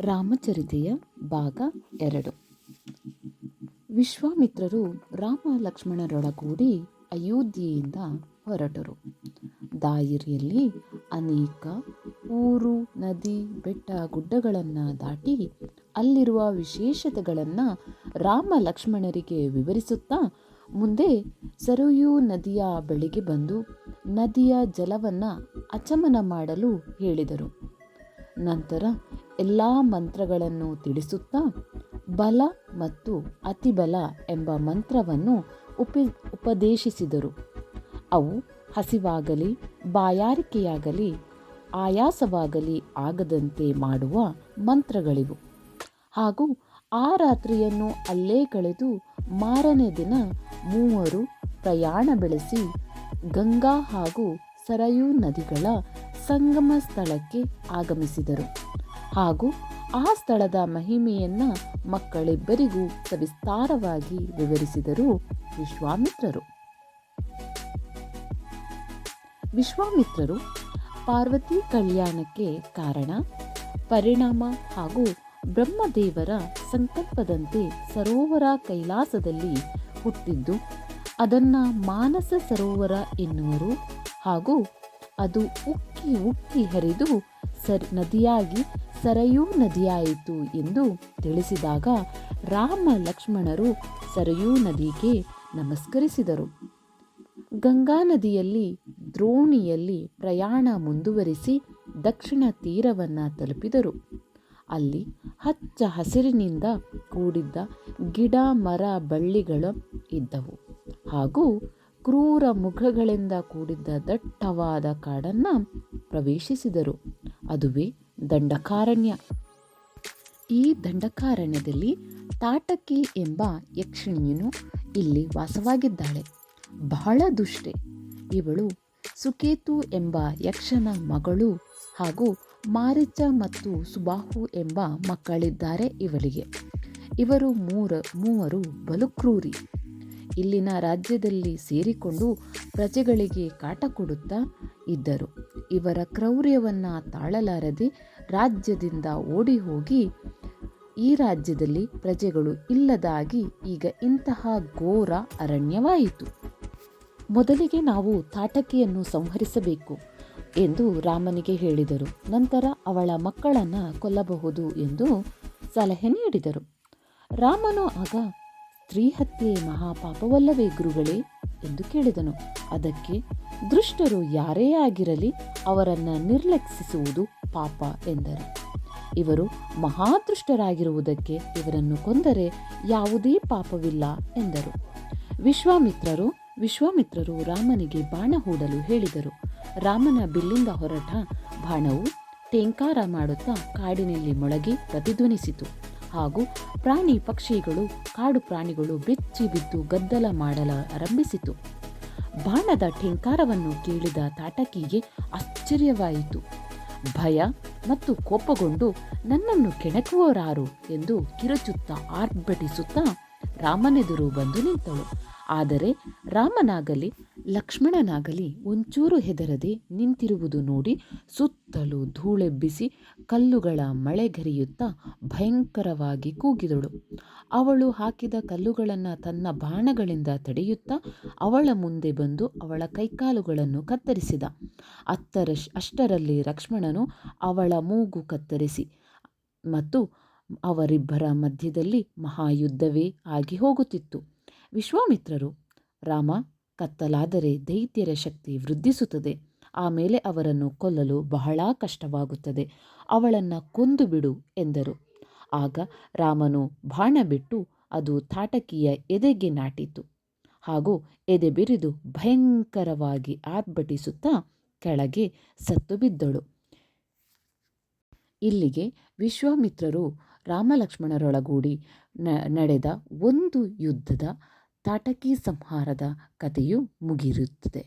ರಾಮಚರಿತೆಯ ಭಾಗ ಎರಡು. ವಿಶ್ವಾಮಿತ್ರರು ರಾಮ ಲಕ್ಷ್ಮಣರೊಳಗೂಡಿ ಅಯೋಧ್ಯೆಯಿಂದ ಹೊರಟರು. ದಾಯಿರಿಯಲ್ಲಿ ಅನೇಕ ಊರು, ನದಿ, ಬೆಟ್ಟ, ಗುಡ್ಡಗಳನ್ನು ದಾಟಿ ಅಲ್ಲಿರುವ ವಿಶೇಷತೆಗಳನ್ನು ರಾಮ ಲಕ್ಷ್ಮಣರಿಗೆ ವಿವರಿಸುತ್ತಾ ಮುಂದೆ ಸರಯೂ ನದಿಯ ಬಳಿಗೆ ಬಂದು ನದಿಯ ಜಲವನ್ನು ಅಚಮನ ಮಾಡಲು ಹೇಳಿದರು. ನಂತರ ಎಲ್ಲ ಮಂತ್ರಗಳನ್ನು ತಿಳಿಸುತ್ತಾ ಬಲ ಮತ್ತು ಅತಿಬಲ ಎಂಬ ಮಂತ್ರವನ್ನು ಉಪಿ, ಉಪದೇಶಿಸಿದರು. ಅವು ಹಸಿವಾಗಲಿ, ಬಾಯಾರಿಕೆಯಾಗಲಿ, ಆಯಾಸವಾಗಲಿ ಆಗದಂತೆ ಮಾಡುವ ಮಂತ್ರಗಳಿವು. ಹಾಗೂ ಆ ರಾತ್ರಿಯನ್ನು ಅಲ್ಲೇ ಕಳೆದು ಮಾರನೇ ದಿನ ಮೂವರು ಪ್ರಯಾಣ ಬೆಳೆಸಿ ಗಂಗಾ ಹಾಗೂ ಸರಯೂ ನದಿಗಳ ಸಂಗಮ ಸ್ಥಳಕ್ಕೆ ಆಗಮಿಸಿದರು. ಹಾಗೂ ಆ ಸ್ಥಳದ ಮಹಿಮೆಯನ್ನು ಮಕ್ಕಳಿಬ್ಬರಿಗೂ ಸವಿಸ್ತಾರವಾಗಿ ವಿವರಿಸಿದರು ವಿಶ್ವಾಮಿತ್ರರು. ವಿಶ್ವಾಮಿತ್ರರು ಪಾರ್ವತಿ ಕಲ್ಯಾಣಕ್ಕೆ ಕಾರಣ, ಪರಿಣಾಮ ಹಾಗೂ ಬ್ರಹ್ಮದೇವರ ಸಂಕಲ್ಪದಂತೆ ಸರೋವರ ಕೈಲಾಸದಲ್ಲಿ ಹುಟ್ಟಿದ್ದು, ಅದನ್ನ ಮಾನಸ ಸರೋವರ ಎನ್ನುವರು ಹಾಗೂ ಅದು ಉಕ್ಕಿ ಉಕ್ಕಿ ಹರಿದು ಸರ್ ನದಿಯಾಗಿ ಸರಯೂ ನದಿಯಾಯಿತು ಎಂದು ತಿಳಿಸಿದಾಗ ರಾಮ ಲಕ್ಷ್ಮಣರು ಸರಯೂ ನದಿಗೆ ನಮಸ್ಕರಿಸಿದರು. ಗಂಗಾ ನದಿಯಲ್ಲಿ ದ್ರೋಣಿಯಲ್ಲಿ ಪ್ರಯಾಣ ಮುಂದುವರಿಸಿ ದಕ್ಷಿಣ ತೀರವನ್ನು ತಲುಪಿದರು. ಅಲ್ಲಿ ಹಚ್ಚ ಹಸಿರಿನಿಂದ ಕೂಡಿದ್ದ ಗಿಡ ಮರ ಬಳ್ಳಿಗಳು ಇದ್ದವು. ಹಾಗೂ ಕ್ರೂರ ಮುಖಗಳಿಂದ ಕೂಡಿದ್ದ ದಟ್ಟವಾದ ಕಾಡನ್ನು ಪ್ರವೇಶಿಸಿದರು. ಅದುವೇ ದಂಡಕಾರಣ್ಯ. ಈ ದಂಡಕಾರಣ್ಯದಲ್ಲಿ ತಾಟಕಿ ಎಂಬ ಯಕ್ಷಿಣಿಯನು ಇಲ್ಲಿ ವಾಸವಾಗಿದ್ದಾಳೆ. ಬಹಳ ದುಷ್ಟೆ. ಇವಳು ಸುಕೇತು ಎಂಬ ಯಕ್ಷನ ಮಗಳು ಹಾಗೂ ಮಾರಿಚ ಮತ್ತು ಸುಬಾಹು ಎಂಬ ಮಕ್ಕಳಿದ್ದಾರೆ ಇವಳಿಗೆ. ಇವರು ಮೂರ, ಮೂವರು ಬಲುಕ್ರೂರಿ ಇಲ್ಲಿನ ರಾಜ್ಯದಲ್ಲಿ ಸೇರಿಕೊಂಡು ಪ್ರಜೆಗಳಿಗೆ ಕಾಟ ಕೊಡುತ್ತಾ ಇದ್ದರು. ಇವರ ಕ್ರೌರ್ಯವನ್ನು ತಾಳಲಾರದೆ ರಾಜ್ಯದಿಂದ ಓಡಿ ಹೋಗಿ ಈ ರಾಜ್ಯದಲ್ಲಿ ಪ್ರಜೆಗಳು ಇಲ್ಲದಾಗಿ ಈಗ ಇಂತಹ ಘೋರ ಅರಣ್ಯವಾಯಿತು. ಮೊದಲಿಗೆ ನಾವು ತಾಟಕಿಯನ್ನು ಸಂಹರಿಸಬೇಕು ಎಂದು ರಾಮನಿಗೆ ಹೇಳಿದರು. ನಂತರ ಅವಳ ಮಕ್ಕಳನ್ನು ಕೊಲ್ಲಬಹುದು ಎಂದು ಸಲಹೆ ನೀಡಿದರು. ರಾಮನು ಆಗ ಸ್ತ್ರೀ ಹತ್ಯೆ ಮಹಾಪಾಪವಲ್ಲವೇ ಗುರುಗಳೇ? ಎಂದು ಕೇಳಿದನು. ಅದಕ್ಕೆ, ದುಷ್ಟರು ಯಾರೇ ಆಗಿರಲಿ ಅವರನ್ನು ನಿರ್ಲಕ್ಷಿಸುವುದು ಪಾಪ ಎಂದರು. ಇವರು ಮಹಾದೃಷ್ಟರಾಗಿರುವುದಕ್ಕೆ ಇವರನ್ನು ಕೊಂದರೆ ಯಾವುದೇ ಪಾಪವಿಲ್ಲ ಎಂದರು. ವಿಶ್ವಾಮಿತ್ರರು ವಿಶ್ವಾಮಿತ್ರರು ರಾಮನಿಗೆ ಬಾಣ ಹೂಡಲು ಹೇಳಿದರು. ರಾಮನ ಬಿಲ್ಲಿಂದ ಹೊರಟ ಬಾಣವು ಟೇಂಕಾರ ಮಾಡುತ್ತಾ ಕಾಡಿನಲ್ಲಿ ಮೊಳಗಿ ಪ್ರತಿಧ್ವನಿಸಿತು. ಹಾಗೂ ಪ್ರಾಣಿ ಪಕ್ಷಿಗಳು, ಕಾಡು ಪ್ರಾಣಿಗಳು ಬೆಚ್ಚಿ ಬಿದ್ದು ಗದ್ದಲ ಮಾಡಲಾರಂಭಿಸಿತು. ಬಾಣದ ಠೆಂಕಾರವನ್ನು ಕೇಳಿದ ತಾಟಕಿಗೆ ಆಶ್ಚರ್ಯವಾಯಿತು. ಭಯ ಮತ್ತು ಕೋಪಗೊಂಡು ನನ್ನನ್ನು ಕೆಣಕುವರಾರು ಎಂದು ಕಿರುಚುತ್ತಾ ಆರ್ಭಟಿಸುತ್ತಾ ರಾಮನೆದುರು ಬಂದು ನಿಂತಳು. ಆದರೆ ರಾಮನಾಗಲಿ ಲಕ್ಷ್ಮಣನಾಗಲಿ ಒಂಚೂರು ಹೆದರದೆ ನಿಂತಿರುವುದು ನೋಡಿ ಸುತ್ತಲೂ ಧೂಳೆಬ್ಬಿಸಿ ಕಲ್ಲುಗಳ ಮಳೆಗರಿಯುತ್ತಾ ಭಯಂಕರವಾಗಿ ಕೂಗಿದಳು. ಅವಳು ಹಾಕಿದ ಕಲ್ಲುಗಳನ್ನು ತನ್ನ ಬಾಣಗಳಿಂದ ತಡೆಯುತ್ತಾ ಅವಳ ಮುಂದೆ ಬಂದು ಅವಳ ಕೈಕಾಲುಗಳನ್ನು ಕತ್ತರಿಸಿದ. ಅತ್ತರ ಅಷ್ಟರಲ್ಲಿ ಲಕ್ಷ್ಮಣನು ಅವಳ ಮೂಗು ಕತ್ತರಿಸಿ ಮತ್ತು ಅವರಿಬ್ಬರ ಮಧ್ಯದಲ್ಲಿ ಮಹಾಯುದ್ಧವೇ ಆಗಿ ಹೋಗುತ್ತಿತ್ತು. ವಿಶ್ವಾಮಿತ್ರರು, ರಾಮ ಕತ್ತಲಾದರೆ ದೈತ್ಯರ ಶಕ್ತಿ ವೃದ್ಧಿಸುತ್ತದೆ. ಆಮೇಲೆ ಅವರನ್ನು ಕೊಲ್ಲಲು ಬಹಳ ಕಷ್ಟವಾಗುತ್ತದೆ. ಅವಳನ್ನು ಕೊಂದು ಬಿಡು ಎಂದರು. ಆಗ ರಾಮನು ಬಾಣ ಬಿಟ್ಟು ಅದು ತಾಟಕಿಯ ಎದೆಗೆ ನಾಟಿತು. ಹಾಗೂ ಎದೆ ಬಿರಿದು ಭಯಂಕರವಾಗಿ ಆರ್ಭಟಿಸುತ್ತಾ ಕೆಳಗೆ ಸತ್ತು ಬಿದ್ದಳು. ಇಲ್ಲಿಗೆ ವಿಶ್ವಾಮಿತ್ರರು ರಾಮಲಕ್ಷ್ಮಣರೊಳಗೂಡಿ ನಡೆದ ಒಂದು ಯುದ್ಧದ ತಾಟಕಿ ಸಂಹಾರದ ಕಥೆಯು ಮುಗಿರುತ್ತದೆ